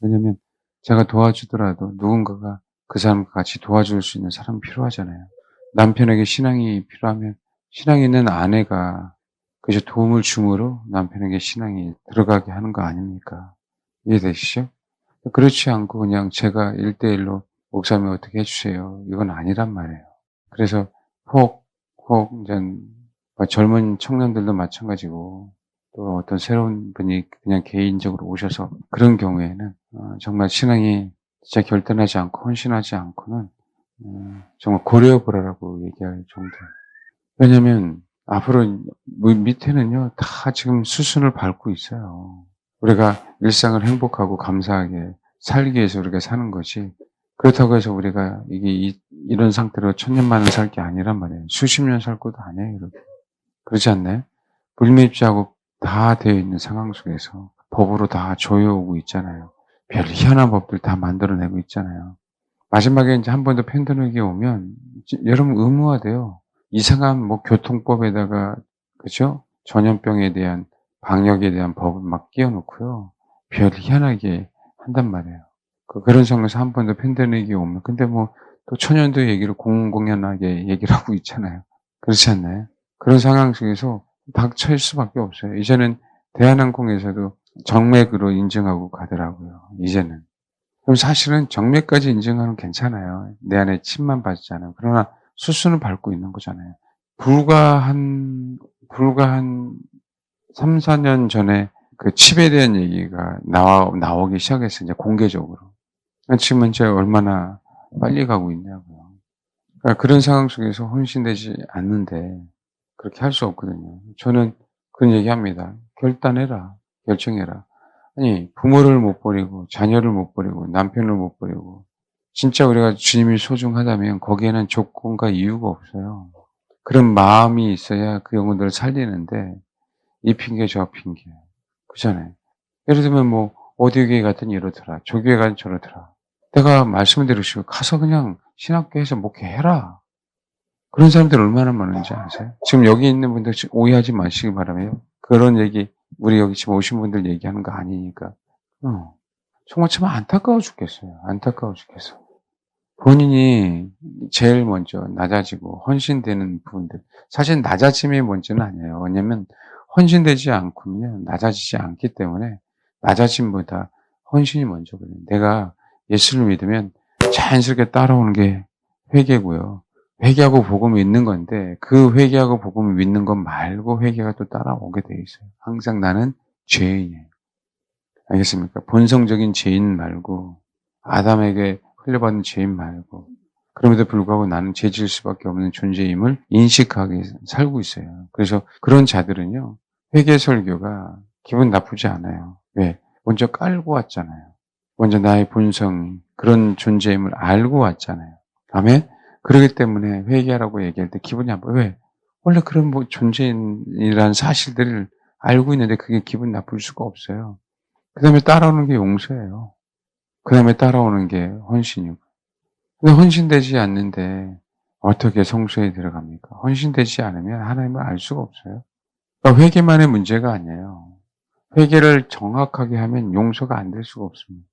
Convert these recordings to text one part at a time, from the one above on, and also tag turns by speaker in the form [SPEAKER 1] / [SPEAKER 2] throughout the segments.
[SPEAKER 1] 왜냐면 제가 도와주더라도 누군가가 그 사람과 같이 도와줄 수 있는 사람이 필요하잖아요. 남편에게 신앙이 필요하면 신앙 있는 아내가 그저 도움을 줌으로 남편에게 신앙이 들어가게 하는 거 아닙니까? 이해되시죠? 그렇지 않고 그냥 제가 일대일로 목사님 어떻게 해주세요. 이건 아니란 말이에요. 그래서 혹, 혹, 뭐 젊은 청년들도 마찬가지고 또 어떤 새로운 분이 그냥 개인적으로 오셔서 그런 경우에는 어, 정말 신앙이 진짜 결단하지 않고 헌신하지 않고는 어, 정말 고려해 보라라고 얘기할 정도예요. 왜냐면 앞으로 뭐 밑에는요 다 지금 수순을 밟고 있어요. 우리가 일상을 행복하고 감사하게 살기 위해서 우리가 사는 것이 그렇다고 해서 우리가 이게 이, 이런 상태로 천년만을 살 게 아니란 말이에요. 수십 년 살 것도 아니에요. 이렇게. 그렇지 않나요? 불미입자하고 다 되어 있는 상황 속에서 법으로 다 조여오고 있잖아요. 별 희한한 법들 다 만들어내고 있잖아요. 마지막에 이제 한 번 더 팬데믹이 오면 지- 여러분 의무화돼요. 이상한 뭐 교통법에다가 그죠? 전염병에 대한 방역에 대한 법을 막 끼워놓고요. 별 희한하게 한단 말이에요. 그- 그런 상황에서 한 번 더 팬데믹이 오면 근데 뭐 또 천연두 얘기를 공공연하게 얘기를 하고 있잖아요. 그렇지 않나요? 그런 상황 속에서 닥칠 수밖에 없어요. 이제는 대한항공에서도 정맥으로 인증하고 가더라고요. 이제는. 그럼 사실은 정맥까지 인증하면 괜찮아요. 내 안에 침만 받잖아요. 그러나 수순을 밟고 있는 거잖아요. 불과 한, 불과 한 3, 4년 전에 그 칩에 대한 얘기가 나와, 나오기 시작했어요. 이제 공개적으로. 지금 이제 얼마나 빨리 가고 있냐고요. 그러니까 그런 상황 속에서 헌신되지 않는데 그렇게 할 수 없거든요. 저는 그런 얘기 합니다. 결단해라. 결정해라. 아니, 부모를 못 버리고, 자녀를 못 버리고, 남편을 못 버리고, 진짜 우리가 주님이 소중하다면 거기에는 조건과 이유가 없어요. 그런 마음이 있어야 그 영혼들을 살리는데, 이 핑계 저 핑계. 그잖아요. 예를 들면 뭐, 어디 교회 갔더니 이러더라. 저 교회 가더니 저러더라. 내가 말씀을 드리시고, 가서 그냥 신학교에서 목회해라. 그런 사람들 얼마나 많은지 아세요? 지금 여기 있는 분들 오해하지 마시기 바라며 그런 얘기 우리 여기 지금 오신 분들 얘기하는 거 아니니까. 어. 정말 참 안타까워 죽겠어요. 안타까워 죽겠어. 본인이 제일 먼저 낮아지고 헌신되는 부분들. 사실 낮아짐이 먼저는 아니에요. 왜냐면 헌신되지 않고는요, 낮아지지 않기 때문에 낮아짐보다 헌신이 먼저거든요. 내가 예수를 믿으면 자연스럽게 따라오는 게 회개고요. 회개하고 복음이 있는 건데 그 회개하고 복음을 믿는 것 말고 회개가 또 따라오게 돼 있어요. 항상 나는 죄인이에요. 알겠습니까? 본성적인 죄인 말고 아담에게 흘려받은 죄인 말고 그럼에도 불구하고 나는 죄질 수밖에 없는 존재임을 인식하게 살고 있어요. 그래서 그런 자들은요. 회개 설교가 기분 나쁘지 않아요. 왜? 먼저 깔고 왔잖아요. 먼저 나의 본성 그런 존재임을 알고 왔잖아요. 아멘? 그렇기 때문에 회개하라고 얘기할 때 기분이 나빠. 왜? 원래 그런 뭐 존재인이라는 사실들을 알고 있는데 그게 기분 나쁠 수가 없어요. 그 다음에 따라오는 게 용서예요. 그 다음에 따라오는 게 헌신이고. 근데 헌신되지 않는데 어떻게 성소에 들어갑니까? 헌신되지 않으면 하나님을 알 수가 없어요. 그러니까 회개만의 문제가 아니에요. 회개를 정확하게 하면 용서가 안 될 수가 없습니다.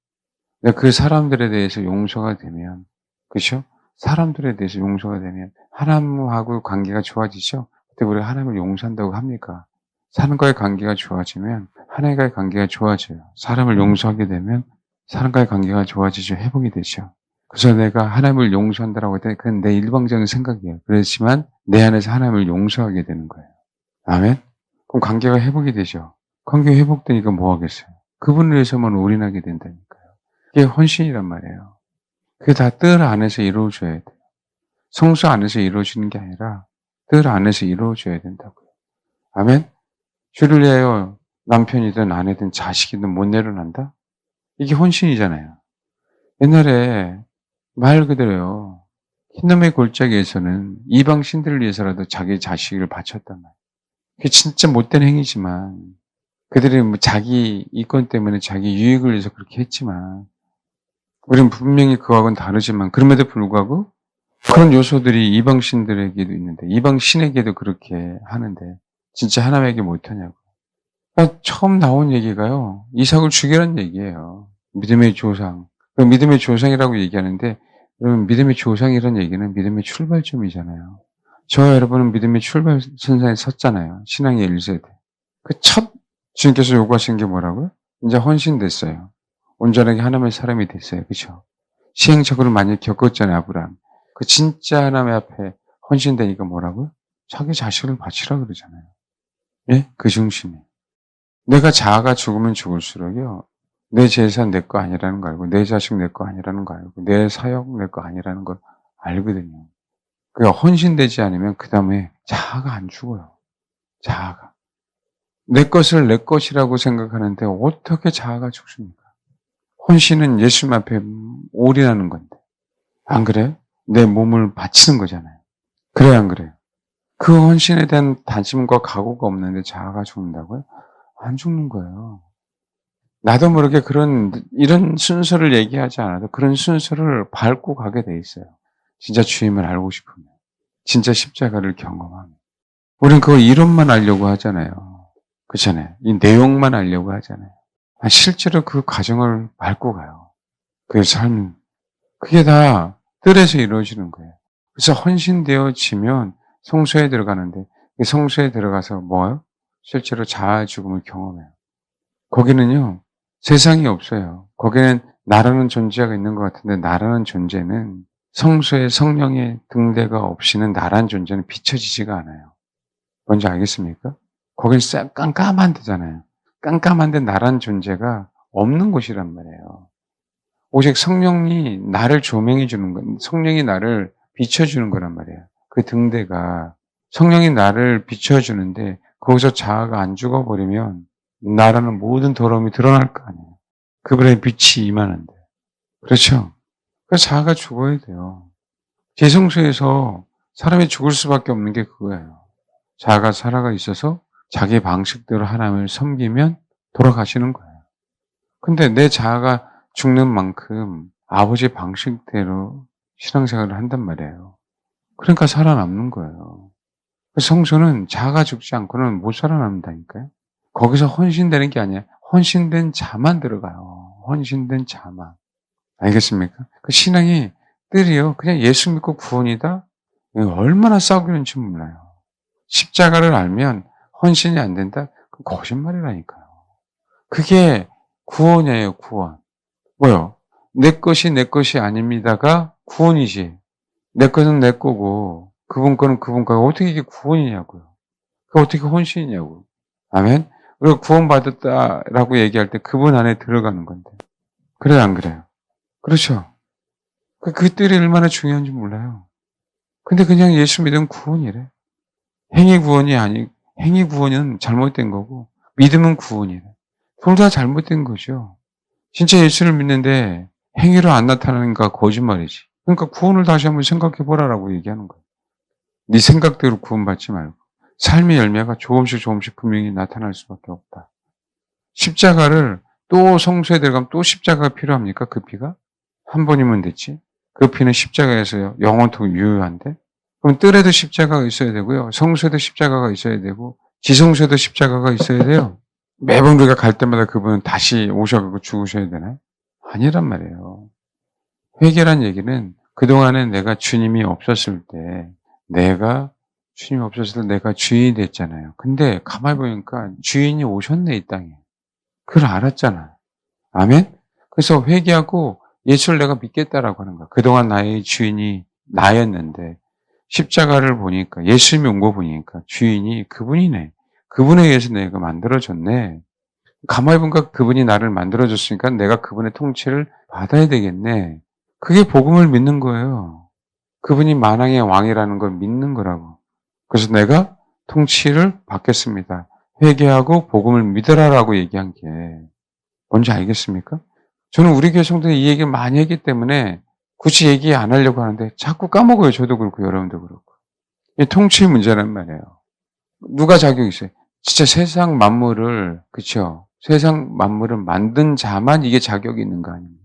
[SPEAKER 1] 그 사람들에 대해서 용서가 되면, 그렇죠? 사람들에 대해서 용서가 되면 하나님하고 관계가 좋아지죠. 그때 우리가 하나님을 용서한다고 합니까? 사람과의 관계가 좋아지면 하나님과의 관계가 좋아져요. 사람을 용서하게 되면 사람과의 관계가 좋아지죠. 회복이 되죠. 그래서 내가 하나님을 용서한다라고 할때 그건 내 일방적인 생각이에요. 그렇지만 내 안에서 하나님을 용서하게 되는 거예요. 아멘? 그럼 관계가 회복이 되죠. 관계 회복되니까 뭐 하겠어요? 그분을 위해서만 올인하게 된다니까요. 그게 헌신이란 말이에요. 그게 다뜰 안에서 이루어져야 돼요. 성수 안에서 이루어지는 게 아니라 뜰 안에서 이루어져야 된다고요. 아멘? 주를 위하여 남편이든 아내든 자식이든 못 내려난다? 이게 헌신이잖아요. 옛날에 말 그대로요. 흰놈의 골짜기에서는 이방 신들을 위해서라도 자기 자식을 바쳤단 말이에요. 그게 진짜 못된 행위지만 그들이 뭐 자기 이권 때문에 자기 유익을 위해서 그렇게 했지만 우리는 분명히 그와는 다르지만 그럼에도 불구하고 그런 요소들이 이방 신들에게도 있는데 이방 신에게도 그렇게 하는데 진짜 하나님에게 못하냐고. 그러니까 처음 나온 얘기가요. 이삭을 죽이라는 얘기예요. 믿음의 조상. 그 믿음의 조상이라고 얘기하는데 여러분 믿음의 조상이라는 얘기는 믿음의 출발점이잖아요. 저와 여러분은 믿음의 출발 선상에 섰잖아요. 신앙의 1세대. 그 첫 주님께서 요구하신 게 뭐라고요? 이제 헌신됐어요. 온전하게 하나님의 사람이 됐어요. 그렇죠? 시행착오를 많이 겪었잖아요. 아브라함. 그 진짜 하나님 앞에 헌신되니까 뭐라고요? 자기 자식을 바치라 그러잖아요. 예? 그 중심에. 내가 자아가 죽으면 죽을수록요. 내 재산 내 거 아니라는 거 알고, 내 자식 내 거 아니라는 거 알고, 내 사역 내 거 아니라는 걸 알거든요. 그 헌신되지 않으면 그 다음에 자아가 안 죽어요. 자아가. 내 것을 내 것이라고 생각하는데 어떻게 자아가 죽습니까? 혼신은 예수님 앞에 올인하는 건데. 안 그래요? 내 몸을 바치는 거잖아요. 그래, 안 그래요? 그 헌신에 대한 다짐과 각오가 없는데 자아가 죽는다고요? 안 죽는 거예요. 나도 모르게 그런, 이런 순서를 얘기하지 않아도 그런 순서를 밟고 가게 돼 있어요. 진짜 주임을 알고 싶으면. 진짜 십자가를 경험하면. 우린 그거 이론만 알려고 하잖아요. 그렇잖아요. 이 내용만 알려고 하잖아요. 아, 실제로 그 과정을 밟고 가요. 그 삶. 그게 다 뜰에서 이루어지는 거예요. 그래서 헌신되어지면 성소에 들어가는데 이 성소에 들어가서 뭐요? 실제로 자아 죽음을 경험해요. 거기는요 세상이 없어요. 거기는 나라는 존재가 있는 것 같은데 나라는 존재는 성소에 성령의 등대가 없이는 나란 존재는 비춰지지가 않아요. 뭔지 알겠습니까? 거긴 싹 깜깜한 데잖아요. 깜깜한데 나란 존재가 없는 곳이란 말이에요. 오직 성령이 나를 조명해 주는 건, 성령이 나를 비춰주는 거란 말이에요. 그 등대가 성령이 나를 비춰주는데 거기서 자아가 안 죽어버리면 나라는 모든 더러움이 드러날 거 아니에요. 그분의 빛이 임하는데. 그렇죠? 그 자아가 죽어야 돼요. 재성소에서 사람이 죽을 수밖에 없는 게 그거예요. 자아가 살아가 있어서 자기 방식대로 하나님을 섬기면 돌아가시는 거예요. 근데 내 자아가 죽는 만큼 아버지 방식대로 신앙생활을 한단 말이에요. 그러니까 살아남는 거예요. 성소는 자아가 죽지 않고는 못 살아남는다니까요. 거기서 헌신되는 게 아니야. 헌신된 자만 들어가요. 헌신된 자만. 알겠습니까? 그 신앙이 뜰이요. 그냥 예수 믿고 구원이다? 얼마나 싸우는지 몰라요. 십자가를 알면 헌신이 안 된다? 그 거짓말이라니까요. 그게 구원이에요, 구원. 뭐요? 내 것이 내 것이 아닙니다가 구원이지. 내 것은 내 거고, 그분 거는 그분 거고, 어떻게 이게 구원이냐고요. 그 어떻게 헌신이냐고. 아멘? 우리가 구원받았다라고 얘기할 때 그분 안에 들어가는 건데. 그래요, 안 그래요? 그렇죠. 그, 그 뜰이 얼마나 중요한지 몰라요. 근데 그냥 예수 믿으면 구원이래. 행위 구원이 아니, 행위 구원은 잘못된 거고, 믿음은 구원이래. 둘다 잘못된 거죠. 진짜 예수를 믿는데 행위로 안 나타나니까 거짓말이지. 그러니까 구원을 다시 한번 생각해 보라라고 얘기하는 거예요. 네 생각대로 구원받지 말고 삶의 열매가 조금씩 조금씩 분명히 나타날 수밖에 없다. 십자가를 또 성소에 들어가면 또 십자가가 필요합니까? 그 피가? 한 번이면 됐지. 그 피는 십자가에서 영원토록 유효한데? 그럼 뜰에도 십자가가 있어야 되고요. 성소에도 십자가가 있어야 되고, 지성소에도 십자가가 있어야 돼요. 매번 우리가 갈 때마다 그분은 다시 오셔가지고 죽으셔야 되나요? 아니란 말이에요. 회개란 얘기는 그동안에 내가 주님이 없었을 때, 내가 주님이 없었을 때 내가 주인이 됐잖아요. 근데 가만히 보니까 주인이 오셨네, 이 땅에. 그걸 알았잖아. 아멘? 그래서 회개하고 예수를 내가 믿겠다라고 하는 거야. 그동안 나의 주인이 나였는데, 십자가를 보니까, 예수님이 온 거 보니까 주인이 그분이네. 그분에 의해서 내가 만들어졌네. 가만히 보니까 그분이 나를 만들어줬으니까 내가 그분의 통치를 받아야 되겠네. 그게 복음을 믿는 거예요. 그분이 만왕의 왕이라는 걸 믿는 거라고. 그래서 내가 통치를 받겠습니다. 회개하고 복음을 믿으라라고 얘기한 게 뭔지 알겠습니까? 저는 우리 교회 성도들이 이 얘기를 많이 했기 때문에 굳이 얘기 안 하려고 하는데 자꾸 까먹어요. 저도 그렇고 여러분도 그렇고. 이 통치 문제란 말이에요. 누가 자격이 있어요? 진짜 세상 만물을 그쵸? 세상 만물을 만든 자만 이게 자격이 있는 거 아닙니까?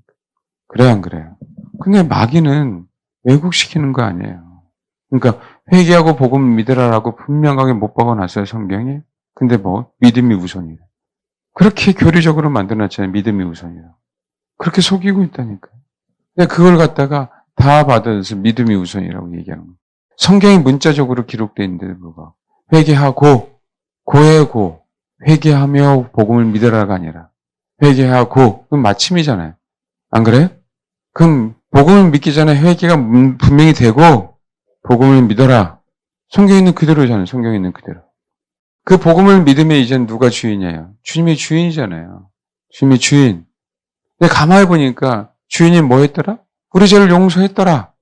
[SPEAKER 1] 그래요, 안 그래요? 근데 마귀는 왜곡시키는 거 아니에요. 그러니까 회개하고 복음 믿으라라고 분명하게 못 박아놨어요, 성경에. 근데 뭐 믿음이 우선이래. 그렇게 교리적으로 만들어놨잖아요, 믿음이 우선이라. 그렇게 속이고 있다니까요. 근데 그걸 갖다가 다 받아서 믿음이 우선이라고 얘기하는 거예요. 성경이 문자적으로 기록되어 있는데도 불구하고 회개하고 고의 고 회개하며 복음을 믿으라가 아니라 회개하고 그건 마침이잖아요. 안 그래요? 그럼 복음을 믿기 전에 회개가 문- 분명히 되고 복음을 믿어라. 성경에 있는 그대로잖아요. 성경에 있는 그대로. 그 복음을 믿으면 이젠 누가 주인이에요? 주님이 주인이잖아요. 주님이 주인. 근데 가만히 보니까 주인이 뭐 했더라? 우리 죄를 용서했더라.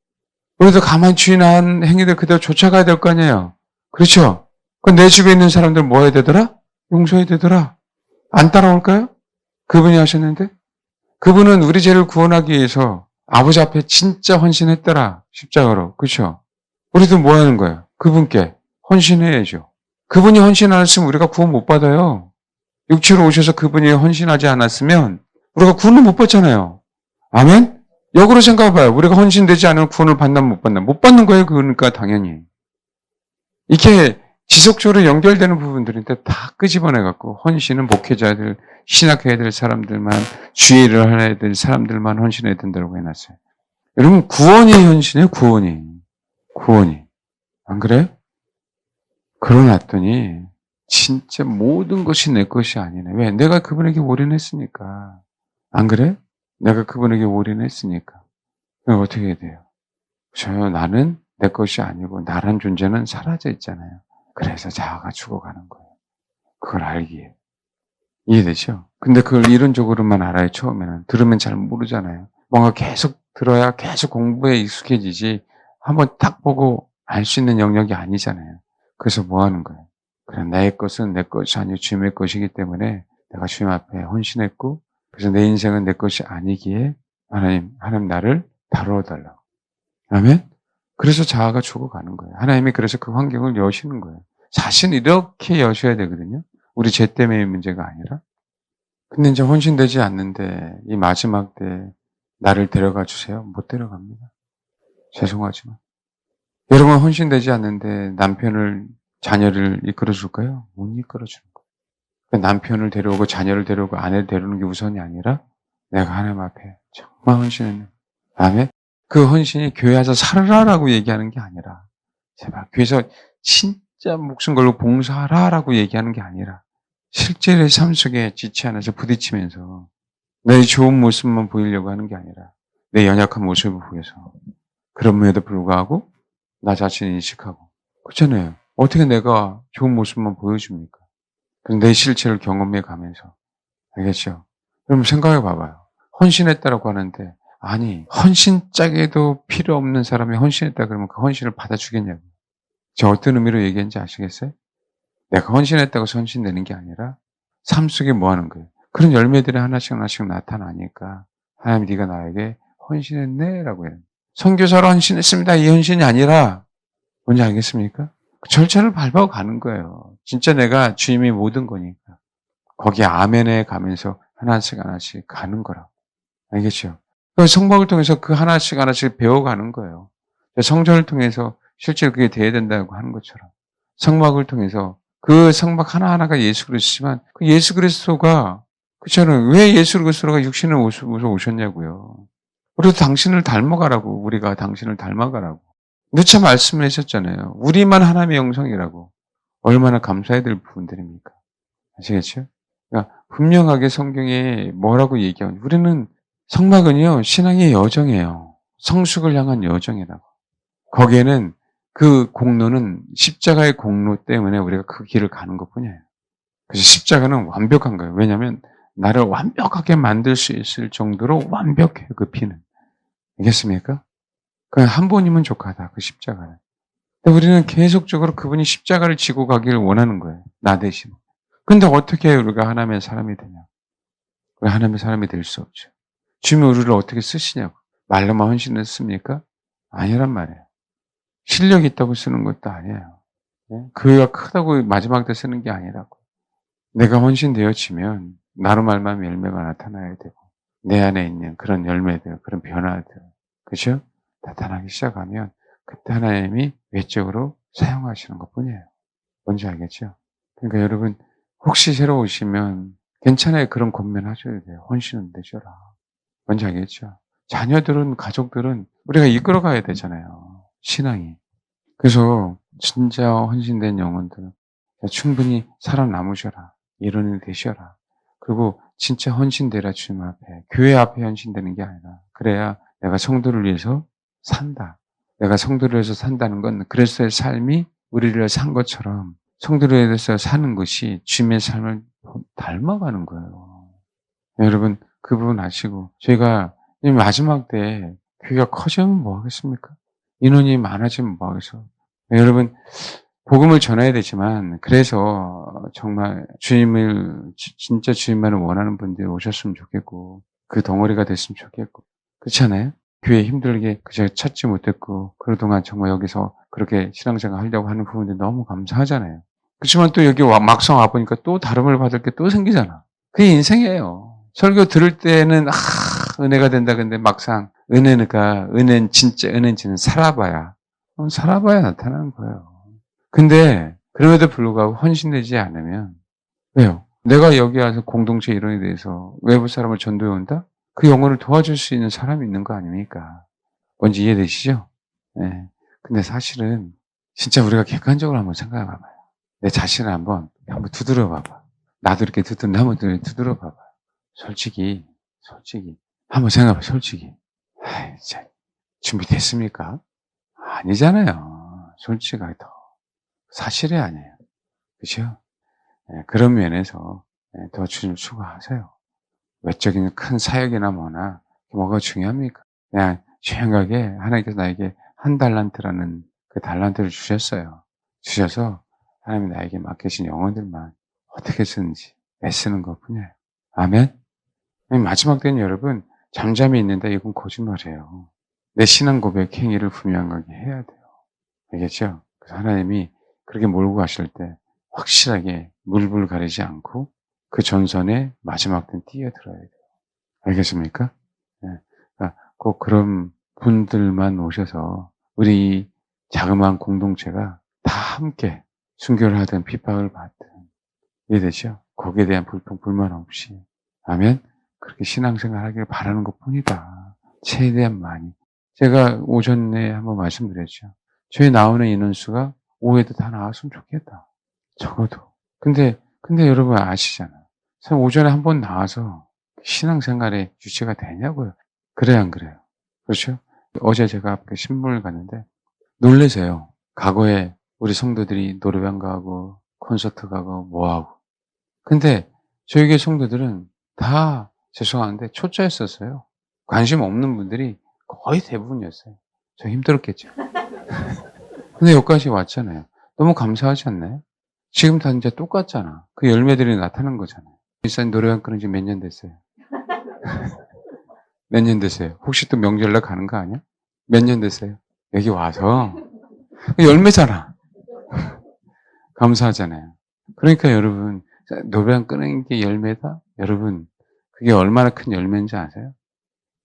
[SPEAKER 1] 우리도 가만히 주인 한 행위들 그대로 쫓아가야 될 거 아니에요. 그렇죠? 그럼 내 집에 있는 사람들 뭐 해야 되더라? 용서해야 되더라. 안 따라올까요? 그분이 하셨는데? 그분은 우리 죄를 구원하기 위해서 아버지 앞에 진짜 헌신했더라. 십자가로. 그렇죠? 우리도 뭐 하는 거예요? 그분께 헌신해야죠. 그분이 헌신 안 했으면 우리가 구원 못 받아요. 육체로 오셔서 그분이 헌신하지 않았으면 우리가 구원을 못 받잖아요. 아멘? 역으로 생각해봐요. 우리가 헌신되지 않으면 구원을 받나 못 받나? 못 받는 거예요. 그러니까 당연히. 이게 지속적으로 연결되는 부분들인데 다 끄집어내갖고 헌신은 목회자들, 신학해야 될 사람들만, 주의를 해야 될 사람들만 헌신해야 된다고 해놨어요. 여러분 구원이 헌신이에요. 구원이. 구원이. 안 그래요? 그러놨더니 진짜 모든 것이 내 것이 아니네. 왜? 내가 그분에게 올인했으니까. 안 그래? 내가 그분에게 올인했으니까. 어떻게 해야 돼요? 저 나는 내 것이 아니고 나란 존재는 사라져 있잖아요. 그래서 자아가 죽어가는 거예요. 그걸 알기에. 이해되죠? 근데 그걸 이론적으로만 알아요, 처음에는. 들으면 잘 모르잖아요. 뭔가 계속 들어야 계속 공부에 익숙해지지, 한번 딱 보고 알 수 있는 영역이 아니잖아요. 그래서 뭐 하는 거예요? 그래, 나의 것은 내 것이 아니고 주님의 것이기 때문에 내가 주님 앞에 헌신했고, 그래서 내 인생은 내 것이 아니기에 하나님, 하나님 나를 다루어 달라고. 아멘? 그래서 자아가 죽어가는 거예요. 하나님이 그래서 그 환경을 여시는 거예요. 자신 이렇게 여셔야 되거든요. 우리 죄 때문에 문제가 아니라. 근데 이제 헌신되지 않는데 이 마지막 때 나를 데려가 주세요. 못 데려갑니다. 죄송하지만. 여러분 헌신되지 않는데 남편을 자녀를 이끌어 줄까요? 못 이끌어 주는 남편을 데려오고 자녀를 데려오고 아내를 데려오는 게 우선이 아니라 내가 하나님 앞에 정말 헌신했는 다음에 그 헌신이 교회 와서 살아라라고 얘기하는 게 아니라 제발 교회에서 진짜 목숨 걸고 봉사하라라고 얘기하는 게 아니라 실제 내삶 속에 지치 않아서 부딪히면서 내 좋은 모습만 보이려고 하는 게 아니라 내 연약한 모습을 보여서 그럼에도 불구하고 나 자신을 인식하고 그렇잖아요. 어떻게 내가 좋은 모습만 보여줍니까? 내 실체를 경험해 가면서 알겠죠? 여러분 생각해 봐봐요. 헌신했다라고 하는데 아니 헌신짝에도 필요 없는 사람이 헌신했다 그러면 그 헌신을 받아주겠냐고. 저 어떤 의미로 얘기했는지 아시겠어요? 내가 헌신했다고 헌신되는 게 아니라 삶 속에 뭐 하는 거예요? 그런 열매들이 하나씩 하나씩 나타나니까 하나님 네가 나에게 헌신했네 라고 해요. 선교사로 헌신했습니다. 이 헌신이 아니라 뭔지 알겠습니까? 그 절차를 밟아 가는 거예요. 진짜 내가 주님이 모든 거니까. 거기 아멘에 가면서 하나씩 하나씩 가는 거라고. 알겠죠? 그 성막을 통해서 그 하나씩 하나씩 배워가는 거예요. 성전을 통해서 실제로 그게 돼야 된다고 하는 것처럼. 성막을 통해서 그 성막 하나하나가 예수 그리스도지만 그 예수 그리스도가 그렇잖아요. 왜 예수 그리스도가 육신을 오셔 오셨냐고요. 우리도 당신을 닮아가라고 우리가 당신을 닮아가라고. 누차 말씀을 하셨잖아요. 우리만 하나님의 영성이라고. 얼마나 감사해야 될 부분들입니까? 아시겠죠? 그러니까 분명하게 성경에 뭐라고 얘기하면 우리는 성막은요 신앙의 여정이에요. 성숙을 향한 여정이라고. 거기에는 그 공로는 십자가의 공로 때문에 우리가 그 길을 가는 것 뿐이에요. 그래서 십자가는 완벽한 거예요. 왜냐하면 나를 완벽하게 만들 수 있을 정도로 완벽해요. 그 피는. 알겠습니까? 그냥 한 번이면 족하다. 그 십자가는. 우리는 계속적으로 그분이 십자가를 지고 가기를 원하는 거예요. 나 대신. 근데 어떻게 우리가 하나님의 사람이 되냐? 우리 하나님의 사람이 될 수 없죠. 주님이 우리를 어떻게 쓰시냐고. 말로만 헌신했습니까? 아니란 말이에요. 실력이 있다고 쓰는 것도 아니에요. 그가 크다고 마지막 때 쓰는 게 아니라고. 내가 헌신되어지면 나로 말만 열매가 나타나야 되고 내 안에 있는 그런 열매들, 그런 변화들, 그죠? 나타나기 시작하면 그때 하나님이 외적으로 사용하시는 것 뿐이에요. 뭔지 알겠죠? 그러니까 여러분 혹시 새로 오시면 괜찮아요. 그런 권면 하셔야 돼요. 헌신은 되셔라. 뭔지 알겠죠? 자녀들은, 가족들은 우리가 이끌어 가야 되잖아요. 신앙이. 그래서 진짜 헌신된 영혼들 충분히 살아남으셔라. 이런 일 되셔라. 그리고 진짜 헌신되라 주님 앞에. 교회 앞에 헌신되는 게 아니라 그래야 내가 성도를 위해서 산다. 내가 성도를 위해서 산다는 건 그리스도의 삶이 우리를 산 것처럼 성도를 위해서 사는 것이 주님의 삶을 닮아가는 거예요. 여러분 그 부분 아시고 저희가 이 마지막 때 교회가 커지면 뭐 하겠습니까? 인원이 많아지면 뭐 하겠어? 여러분 복음을 전해야 되지만 그래서 정말 주님을 지- 진짜 주님만을 원하는 분들이 오셨으면 좋겠고 그 덩어리가 됐으면 좋겠고 그렇지 않아요? 교회 힘들게 그저 찾지 못했고 그동안 정말 여기서 그렇게 신앙생활 하려고 하는 부분들이 너무 감사하잖아요. 그렇지만 또 여기 와- 막상 와보니까 또 다름을 받을 게 또 생기잖아. 그게 인생이에요. 설교 들을 때는 아 은혜가 된다 근데 막상 은혜가 은혜는 진짜 은혜는 살아봐야 어, 살아봐야 나타나는 거예요. 근데 그럼에도 불구하고 헌신되지 않으면 왜요? 내가 여기 와서 공동체 일원에 대해서 외부 사람을 전도해 온다? 그 영혼을 도와줄 수 있는 사람이 있는 거 아닙니까? 뭔지 이해되시죠? 네. 근데 사실은 진짜 우리가 객관적으로 한번 생각해 봐봐요. 내 자신을 한번 한번 두드려 봐봐. 나도 이렇게 두드는데 한번 두드려 봐봐. 솔직히 솔직히 한번 생각해 봐. 솔직히. 아이, 참, 준비됐습니까? 아니잖아요. 솔직하게 더. 사실이 아니에요. 그죠? 예, 그런 면에서 예, 더 주님 추구하세요. 외적인 큰 사역이나 뭐나 뭐가 중요합니까? 그냥 조용하게 하나님께서 나에게 한 달란트라는 그 달란트를 주셨어요. 주셔서 하나님이 나에게 맡기신 영혼들만 어떻게 쓰는지 애쓰는 것 뿐이에요. 아멘? 마지막 때는 여러분 잠잠히 있는다 이건 거짓말이에요. 내 신앙 고백 행위를 분명하게 해야 돼요. 알겠죠? 그래서 하나님이 그렇게 몰고 가실 때 확실하게 물불 가리지 않고 그 전선에 마지막 땐 뛰어들어야 돼요. 알겠습니까? 네. 그러니까 꼭 그런 분들만 오셔서 우리 이 자그마한 공동체가 다 함께 순교를 하든 핍박을 받든 이해되죠? 거기에 대한 불평, 불만 없이 아멘? 그렇게 신앙생활 하기를 바라는 것 뿐이다. 최대한 많이. 제가 오전에 한번 말씀드렸죠. 저희 나오는 인원수가 5회도 다 나왔으면 좋겠다. 적어도. 근데, 근데 여러분 아시잖아. 참 오전에 한 번 나와서 신앙생활에 유지가 되냐고요. 그래, 안 그래요? 그렇죠? 어제 제가 그 신문을 갔는데 놀래세요. 과거에 우리 성도들이 노래방 가고 콘서트 가고 뭐하고. 근데 저희 교회 성도들은 다 죄송한데 초짜였었어요. 관심 없는 분들이 거의 대부분이었어요. 저 힘들었겠죠. 근데 여기까지 왔잖아요. 너무 감사하지 않나요? 지금 다 이제 똑같잖아. 그 열매들이 나타난 거잖아요. 일산 노래방 끊은 지 몇 년 됐어요? 몇 년 됐어요? 혹시 또 명절날 가는 거 아니야? 몇 년 됐어요? 여기 와서 열매잖아. 감사하잖아요. 그러니까 여러분 노래방 끊는 게 열매다? 여러분 그게 얼마나 큰 열매인지 아세요?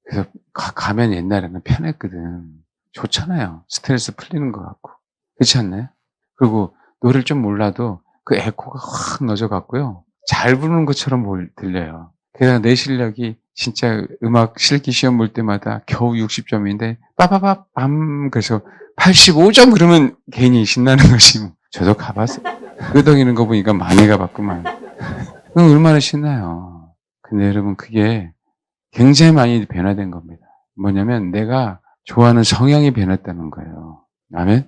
[SPEAKER 1] 그래서 가, 면 옛날에는 편했거든. 좋잖아요. 스트레스 풀리는 것 같고. 그렇지 않나요? 그리고 노래를 좀 몰라도 그 에코가 확 넣어져 갖고요. 잘 부르는 것처럼 들려요. 그래서 내 실력이 진짜 음악 실기 시험 볼 때마다 겨우 60점인데 빠바바밤 그래서 85점 그러면 괜히 신나는 것이 뭐. 저도 가봤어요. 끄덕이는 거 보니까 많이 가봤구만. 그럼 얼마나 신나요. 근데 여러분 그게 굉장히 많이 변화된 겁니다. 뭐냐면 내가 좋아하는 성향이 변했다는 거예요. 아멘?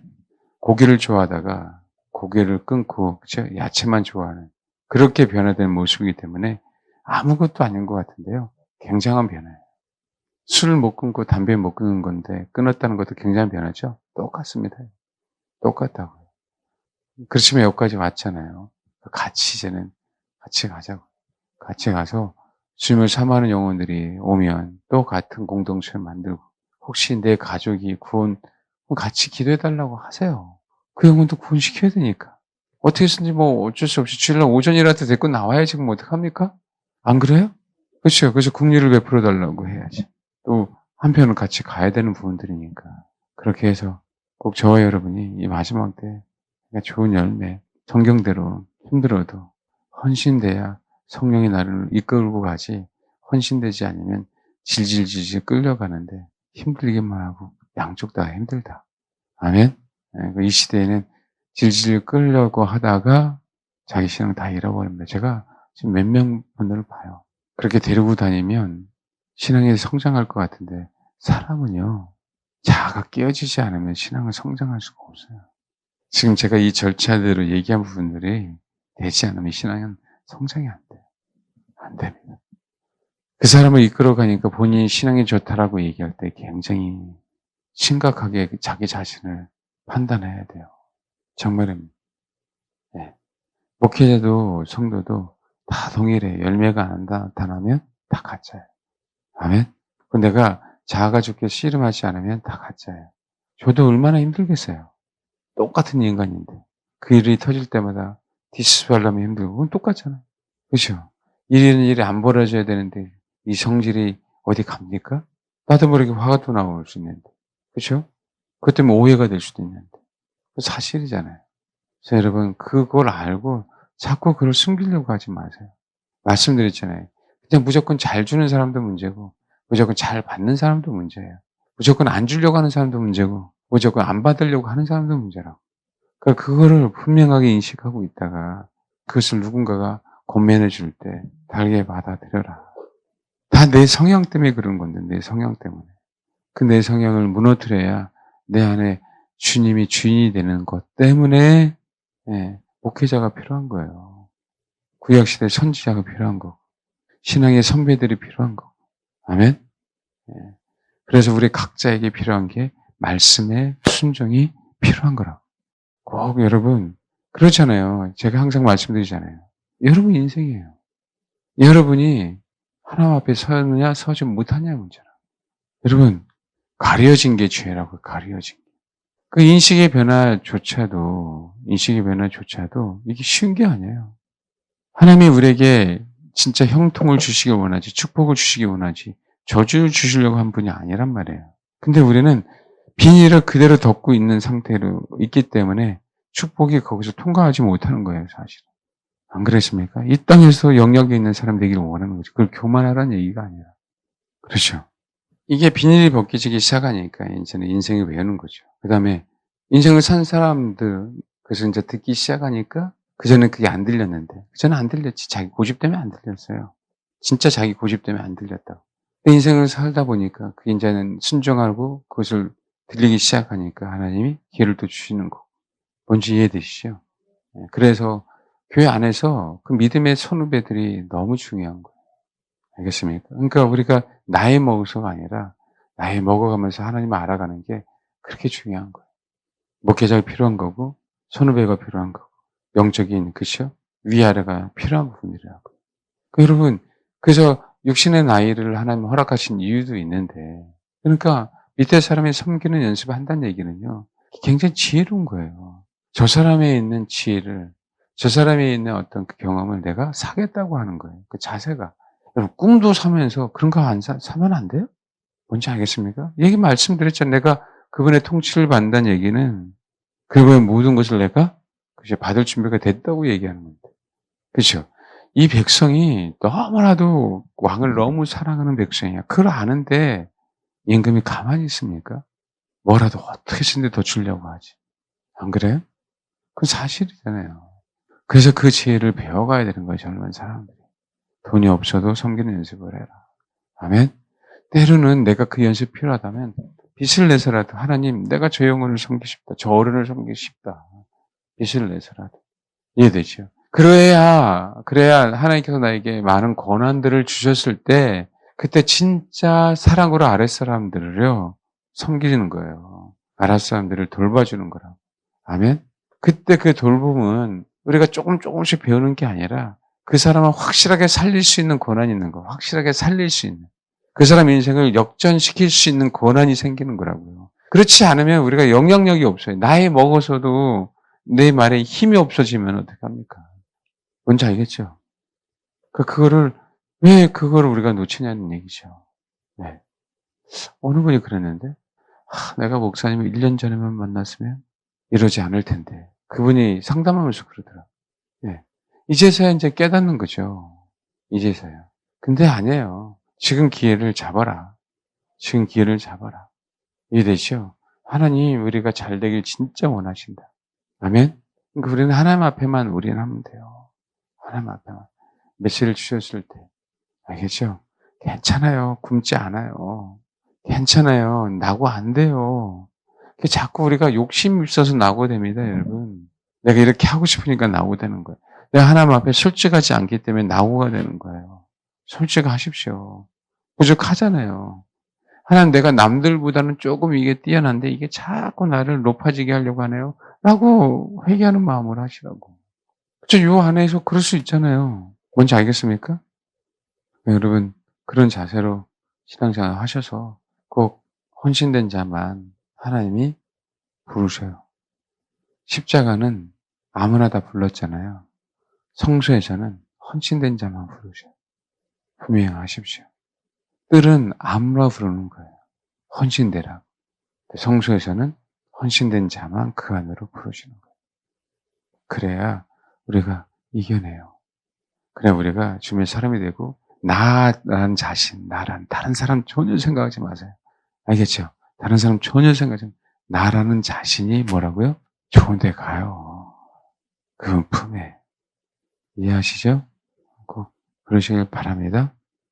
[SPEAKER 1] 고기를 좋아하다가 고기를 끊고 그쵸? 야채만 좋아하는 그렇게 변화된 모습이기 때문에 아무것도 아닌 것 같은데요. 굉장한 변화예요. 술을 못 끊고 담배 못 끊는 건데 끊었다는 것도 굉장한 변화죠. 똑같습니다. 똑같다고요. 그렇지만 여기까지 왔잖아요. 같이 이제는 같이 가자고. 같이 가서 주님을 사모하는 영혼들이 오면 또 같은 공동체를 만들고 혹시 내 가족이 구원 같이 기도해달라고 하세요. 그 영혼도 구원시켜야 되니까. 어떻게 해서든지 뭐 어쩔 수 없이 주일날 오전이라도 데리고 나와야지 그럼 어떡합니까? 안 그래요? 그렇죠. 그래서 국리를 베풀어 달라고 해야지. 또 한편은 같이 가야 되는 부분들이니까. 그렇게 해서 꼭 저와 여러분이 이 마지막 때 좋은 열매, 성경대로 힘들어도 헌신돼야 성령이 나를 이끌고 가지 헌신되지 않으면 질질질질 끌려가는데 힘들기만 하고 양쪽 다 힘들다. 아멘? 예, 그이 시대에는 질질 끌려고 하다가 자기 신앙 다 잃어버립니다. 제가 지금 몇 명 분들을 봐요. 그렇게 데리고 다니면 신앙이 성장할 것 같은데 사람은요 자아가 깨어지지 않으면 신앙을 성장할 수가 없어요. 지금 제가 이 절차대로 얘기한 부분들이 되지 않으면 신앙은 성장이 안 돼요. 안 됩니다. 그 사람을 이끌어가니까 본인이 신앙이 좋다라고 얘기할 때 굉장히 심각하게 자기 자신을 판단해야 돼요. 정말입니다. 네. 목회자도 성도도 다 동일해. 열매가 안 나타나면 다 가짜예요. 아멘? 그 내가 자아가 좋게 씨름하지 않으면 다 가짜예요. 저도 얼마나 힘들겠어요. 똑같은 인간인데. 그 일이 터질 때마다 디스발라면 힘들고, 그건 똑같잖아요. 그죠? 일이는 일이 안 벌어져야 되는데, 이 성질이 어디 갑니까? 나도 모르게 화가 또 나올 수 있는데. 그죠? 그것 때문에 오해가 될 수도 있는데. 그 사실이잖아요. 그래서 여러분, 그걸 알고 자꾸 그걸 숨기려고 하지 마세요. 말씀드렸잖아요. 그냥 무조건 잘 주는 사람도 문제고, 무조건 잘 받는 사람도 문제예요. 무조건 안 주려고 하는 사람도 문제고, 무조건 안 받으려고 하는 사람도 문제라고. 그러니까 그거를 분명하게 인식하고 있다가 그것을 누군가가 권면해 줄 때 달게 받아들여라. 다 내 성향 때문에 그런 건데, 내 성향 때문에. 그 내 성향을 무너뜨려야 내 안에 주님이 주인이 되는 것 때문에 예, 목회자가 필요한 거예요. 구약 시대 선지자가 필요한 거. 신앙의 선배들이 필요한 거. 아멘? 예. 그래서 우리 각자에게 필요한 게 말씀의 순종이 필요한 거라고. 꼭 여러분, 그렇잖아요. 제가 항상 말씀드리잖아요. 여러분 인생이에요. 여러분이 하나님 앞에 서느냐, 서지 못하냐 문제라. 여러분, 가려진 게 죄라고, 가려진 게. 그 인식의 변화조차도, 인식의 변화조차도 이게 쉬운 게 아니에요. 하나님이 우리에게 진짜 형통을 주시기 원하지, 축복을 주시기 원하지, 저주를 주시려고 한 분이 아니란 말이에요. 근데 우리는 비닐을 그대로 덮고 있는 상태로 있기 때문에 축복이 거기서 통과하지 못하는 거예요, 사실은. 안 그랬습니까? 이 땅에서 영역이 있는 사람 되기를 원하는 거죠. 그걸 교만하라는 얘기가 아니라. 그렇죠. 이게 비닐이 벗겨지기 시작하니까 이제는 인생이 외우는 거죠. 그 다음에 인생을 산 사람들, 그래서 이제 듣기 시작하니까 그전엔 그게 안 들렸는데, 그전엔 안 들렸지. 자기 고집 때문에 안 들렸어요. 진짜 자기 고집 때문에 안 들렸다고. 인생을 살다 보니까 그게 이제는 순종하고 그것을 들리기 시작하니까 하나님이 기회를 또 주시는 거. 뭔지 이해되시죠? 예, 그래서 교회 안에서 그 믿음의 선후배들이 너무 중요한 거예요. 알겠습니까? 그러니까 우리가 나이 먹어서가 아니라 나이 먹어가면서 하나님을 알아가는 게 그렇게 중요한 거예요. 목회자가 필요한 거고 선후배가 필요한 거고 영적인 그죠? 위아래가 필요한 부분이라고. 그 여러분 그래서 육신의 나이를 하나님 허락하신 이유도 있는데 그러니까 밑에 사람이 섬기는 연습을 한다는 얘기는요 굉장히 지혜로운 거예요. 저 사람에 있는 지혜를 저 사람이 있는 어떤 그 경험을 내가 사겠다고 하는 거예요. 그 자세가. 여러분, 꿈도 사면서 그런 거 안 사, 사면 안 돼요? 뭔지 알겠습니까? 얘기 말씀드렸죠. 내가 그분의 통치를 받는다는 얘기는 그분의 모든 것을 내가 그죠 받을 준비가 됐다고 얘기하는 겁니다. 그렇죠? 이 백성이 너무나도 왕을 너무 사랑하는 백성이야. 그걸 아는데 임금이 가만히 있습니까? 뭐라도 어떻게 신데 더 주려고 하지. 안 그래요? 그건 사실이잖아요. 그래서 그 지혜를 배워가야 되는 거예요, 젊은 사람들이. 돈이 없어도 섬기는 연습을 해라. 아멘? 때로는 내가 그 연습 필요하다면 빚을 내서라도 하나님 내가 저 영혼을 섬기고 싶다. 저 어른을 섬기고 싶다. 빚을 내서라도. 이해되죠? 그래야, 그래야 하나님께서 나에게 많은 권한들을 주셨을 때 그때 진짜 사랑으로 아랫 사람들을요, 섬기는 거예요. 아랫 사람들을 돌봐주는 거라고. 아멘? 그때 그 돌봄은 우리가 조금 조금씩 배우는 게 아니라 그 사람을 확실하게 살릴 수 있는 권한이 있는 거, 확실하게 살릴 수 있는. 그 사람 인생을 역전시킬 수 있는 권한이 생기는 거라고요. 그렇지 않으면 우리가 영향력이 없어요. 나이 먹어서도 내 말에 힘이 없어지면 어떡합니까? 뭔지 알겠죠? 그, 그거를, 왜 그거를 우리가 놓치냐는 얘기죠. 네. 어느 분이 그랬는데, 하, 내가 목사님을 1년 전에만 만났으면 이러지 않을 텐데. 그분이 상담하면서 그러더라. 예. 이제서야 이제 깨닫는 거죠. 이제서야. 근데 아니에요. 지금 기회를 잡아라. 지금 기회를 잡아라. 이해되죠? 하나님 우리가 잘 되길 진짜 원하신다. 아멘? 그러니까 우리는 하나님 앞에만 우리는 하면 돼요. 하나님 앞에만. 메시를 주셨을 때. 알겠죠? 괜찮아요. 굶지 않아요. 괜찮아요. 나고 안 돼요. 그 자꾸 우리가 욕심 있어서 나고 됩니다, 여러분. 내가 이렇게 하고 싶으니까 나고 되는 거예요. 내가 하나님 앞에 솔직하지 않기 때문에 나고가 되는 거예요. 솔직하십시오. 부족하잖아요. 하나님 내가 남들보다는 조금 이게 뛰어난데 이게 자꾸 나를 높아지게 하려고 하네요. 라고 회개하는 마음으로 하시라고. 저요 안에서 그럴 수 있잖아요. 뭔지 알겠습니까? 네, 여러분, 그런 자세로 신앙생활 하셔서 꼭 헌신된 자만 하나님이 부르셔요. 십자가는 아무나 다 불렀잖아요. 성소에서는 헌신된 자만 부르셔요. 분명하십시오. 뜰은 아무나 부르는 거예요. 헌신되라. 성소에서는 헌신된 자만 그 안으로 부르시는 거예요. 그래야 우리가 이겨내요. 그래야 우리가 주님의 사람이 되고 나란 자신, 나란 다른 사람 전혀 생각하지 마세요. 알겠죠? 다른 사람 전혀 생각하지 마세요. 나라는 자신이 뭐라고요? 좋은 데 가요. 그 품에. 이해하시죠? 꼭 그러시길 바랍니다.